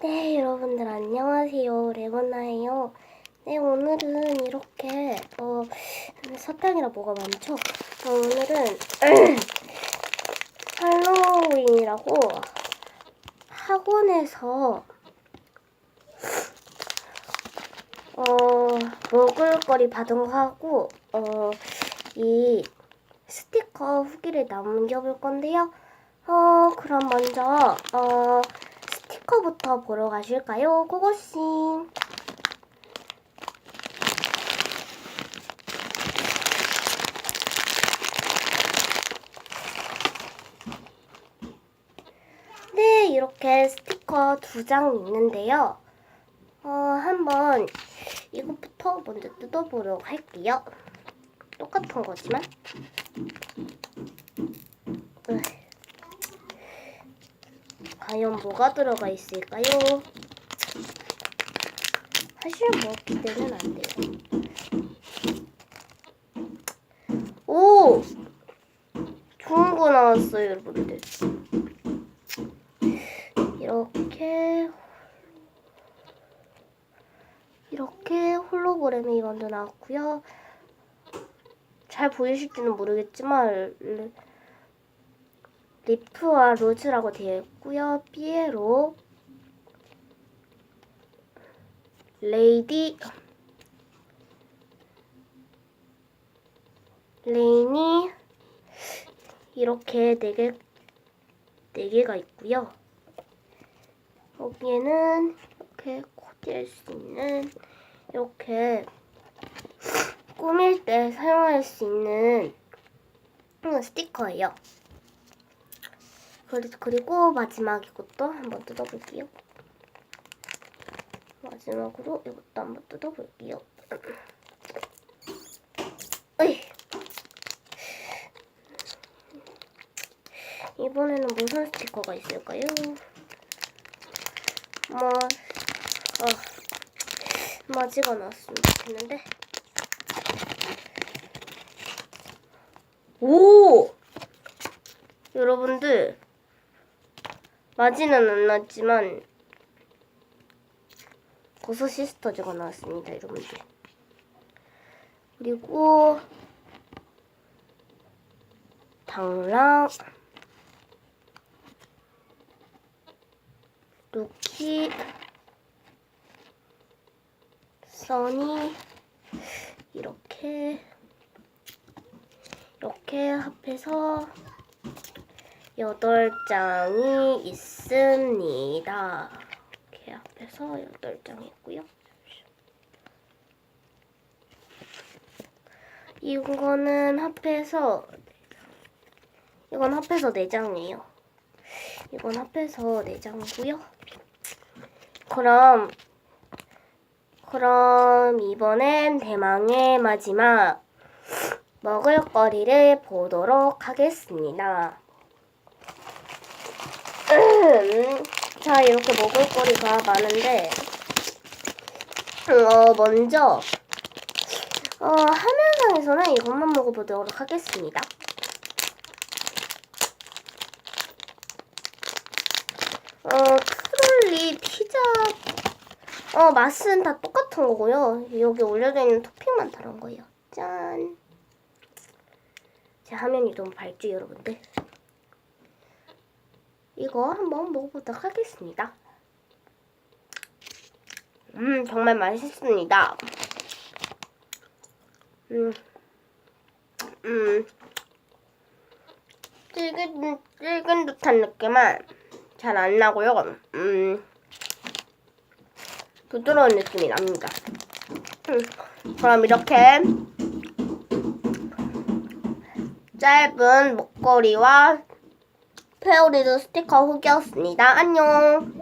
네, 여러분들 안녕하세요. 레모나예요. 네, 오늘은 이렇게 어 사탕이라 뭐가 많죠? 어, 오늘은 할로윈이라고 학원에서 어 먹을거리 받은 거 하고 어 이 스티커 후기를 남겨볼 건데요. 어 그럼 먼저 어 스티커부터 보러 가실까요? 고고싱. 네, 이렇게 스티커 두 장 있는데요. 어, 한번 이것부터 먼저 뜯어보도록 할게요. 똑같은 거지만. 으. 과연 뭐가 들어가 있을까요? 사실 뭐 기대는 안 돼요. 오! 좋은 거 나왔어요, 여러분들. 이렇게 이렇게 홀로그램이 먼저 나왔고요. 잘 보이실지는 모르겠지만 리- 리프와 로즈라고 되어 있고요. 피에로, 레이디, 레인이 이렇게 네 개, 네 개가 있고요. 여기에는 이렇게 코디할 수 있는 이렇게 꾸밀 때 사용할 수 있는 스티커예요. 그리- 그리고 마지막 이것도 한번 뜯어볼게요. 마지막으로 이것도 한번 뜯어볼게요. 으이. 이번에는 무슨 스티커가 있을까요? 뭐, 어, 맞이가 나왔으면 좋겠는데. 오! 여러분들, 맞이는 안 났지만, 버섯 시스터즈가 나왔습니다, 여러분들. 그리고, 당랑, 루키, 써니, 이렇게, 이렇게 합해서 여덟 장이 있습니다. 이렇게 합해서 여덟 장 있고요. 이거는 합해서 이건 합해서 네 장이에요. 이건 합해서 네 장이고요. 그럼 그럼 이번엔 대망의 마지막 먹을거리를 보도록 하겠습니다. 음, 자, 이렇게 먹을거리가 많은데, 어, 먼저, 어, 화면상에서는 이것만 먹어보도록 하겠습니다. 어, 트롤리 피자, 어, 맛은 다 똑같은 거고요. 여기 올려져 있는 토핑만 다른 거예요. 짠. 제 화면이 너무 밝죠, 여러분들? 이거 한번 먹어보도록 하겠습니다. 음, 정말 맛있습니다. 음, 음, 찔긴, 찔긴 듯한 느낌은 잘 안 나고요. 음, 부드러운 느낌이 납니다. 음, 그럼 이렇게 짧은 목걸이와 페어리드 스티커 후기였습니다. 안녕.